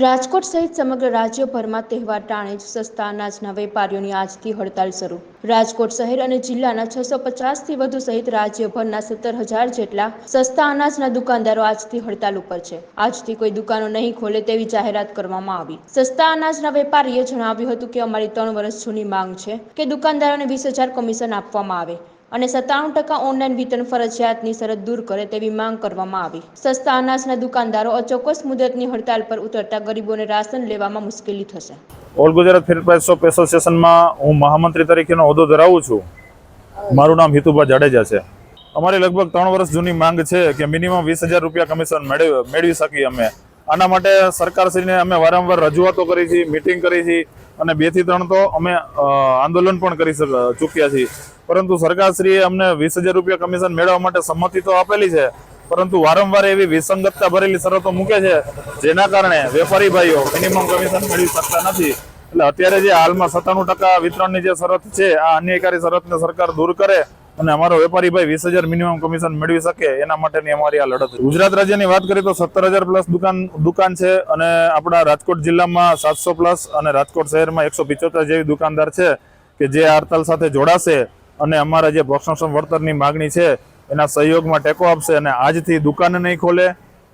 રાજકોટ સહિત સમગ્ર રાજ્યભરમાં તહેવાર ટાણે જ સસ્તા અનાજના વેપારીઓની આજથી હડતાલ શરૂ. રાજકોટ શહેર અને જિલ્લાના છસો પચાસથી વધુ સહિત રાજ્યભરના સત્તર હજાર જેટલા સસ્તા અનાજના દુકાનદારો આજથી હડતાલ ઉપર છે. આજથી કોઈ દુકાનો નહીં ખોલે તેવી જાહેરાત કરવામાં આવી. સસ્તા અનાજના વેપારીએ જણાવ્યું હતું કે અમારી ત્રણ વર્ષ જૂની માંગ છે કે દુકાનદારોને વીસ હજાર કમિશન આપવામાં આવે. અને સત્તાણું ટકા ઓનલાઈન વિતરણ ફરજિયાતની શરત દૂર કરે તેવી માંગ કરવામાં આવી. સસ્તા અનાજના દુકાનદારો અચોક્કસ મુદતની હડતાલ પર ઉતરતા ગરીબોને રાશન લેવામાં મુશ્કેલી થશે. ઓલ ગુજરાત ફેર શોપ એસોસિએશનમાં હું મહામંત્રી તરીકેનો હોદ્દો ધરાવું છું. મારું નામ હિતુભા જાડેજા છે. અમારી લગભગ ત્રણ વર્ષ જૂની માંગ છે કે મિનિમમ વીસ હજાર રૂપિયા કમિશન મેળવી મેળવી શકીએ અમે. આના માટે સરકારશ્રીને અમે વારંવાર રજૂઆતો કરી છે, મિટિંગ કરી છે. અને બેથી ત્રણ તો અમે આંદોલન પણ કરી ચૂક્યા છીએ. પરંતુ સરકારશ્રીએ અમને વીસ હજાર રૂપિયા કમિશન મેળવવા માટે સંમતિ તો આપેલી છે, પરંતુ વારંવાર એવી વિસંગતતા ભરેલી શરતો મૂકે છે, જેના કારણે વેપારી ભાઈઓ મિનિમમ કમિશન મેળવી શકતા નથી. એટલે અત્યારે જે હાલમાં સત્તાણું ટકા વિતરણની જે શરત છે, આ અન્યાયકારી શરતને સરકાર દૂર કરે અને અમારો વેપારી ભાઈ વીસ હજાર મિનિમમ કમિશન મેળવી શકે, એના માટેની અમારી આ લડત ગુજરાત રાજ્યની વાત કરીએ તો સત્તર હજાર પ્લસ દુકાન દુકાન છે અને આપણા રાજકોટ જિલ્લામાં સાતસો પ્લસ અને રાજકોટ શહેરમાં એકસો પિચોતેર જેવી દુકાનદાર છે કે જે હડતાલ સાથે જોડાશે અને અમારા જે પોષણ વળતરની માગણી છે, એના સહયોગમાં ટેકો આપશે અને આજથી દુકાન નહીં ખોલે,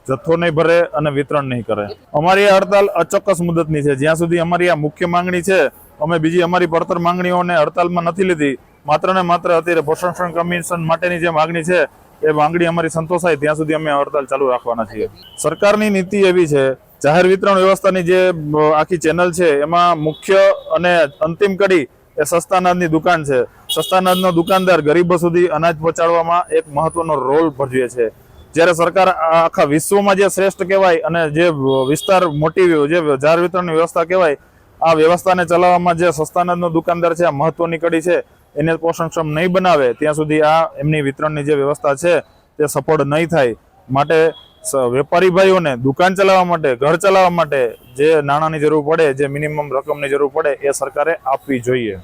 જથ્થો નહીં ભરે અને વિતરણ નહીં કરે. અમારી આ હડતાલ અચોક્કસ મુદતની છે. જ્યાં સુધી અમારી આ મુખ્ય માંગણી છે, અમે બીજી અમારી પડતર માંગણીઓને હડતાલમાં નથી લીધી માત્ર ને માત્ર અત્યારે પ્રશાસન કમિશન માટેની જે માંગણી છે, એ માંગણી અમારી સંતોષાય. ત્યાં સુધી અમે હડતાલ ચાલુ રાખવાના છીએ. સરકારની નીતિ એવી છે, જાહેર વિતરણ વ્યવસ્થાની જે આખી ચેનલ છે, એમાં મુખ્ય અને અંતિમ કડી એ સસ્તા અનાજની દુકાન છે. સસ્તા અનાજનો દુકાનદાર ગરીબો સુધી અનાજ પહોંચાડવામાં એક મહત્વનો રોલ ભજવે છે. જ્યારે સરકાર આખા વિશ્વમાં જે શ્રેષ્ઠ કહેવાય અને જે વિસ્તાર મોટી જે જાહેર વિતરણની વ્યવસ્થા કહેવાય, આ વ્યવસ્થાને ચલાવવામાં જે સસ્તા અનાજનો દુકાનદાર છે, આ મહત્વની કડી છે. એને પોષણક્ષમ નહીં બનાવે, ત્યાં સુધી આ એમની વિતરણની જે વ્યવસ્થા છે, તે સફળ નહીં થાય. માટે વેપારી ભાઈઓને દુકાન ચલાવવા માટે, ઘર ચલાવવા માટે જે નાણાંની જરૂર પડે, જે મિનિમમ રકમની જરૂર પડે, એ સરકારે આપવી જોઈએ.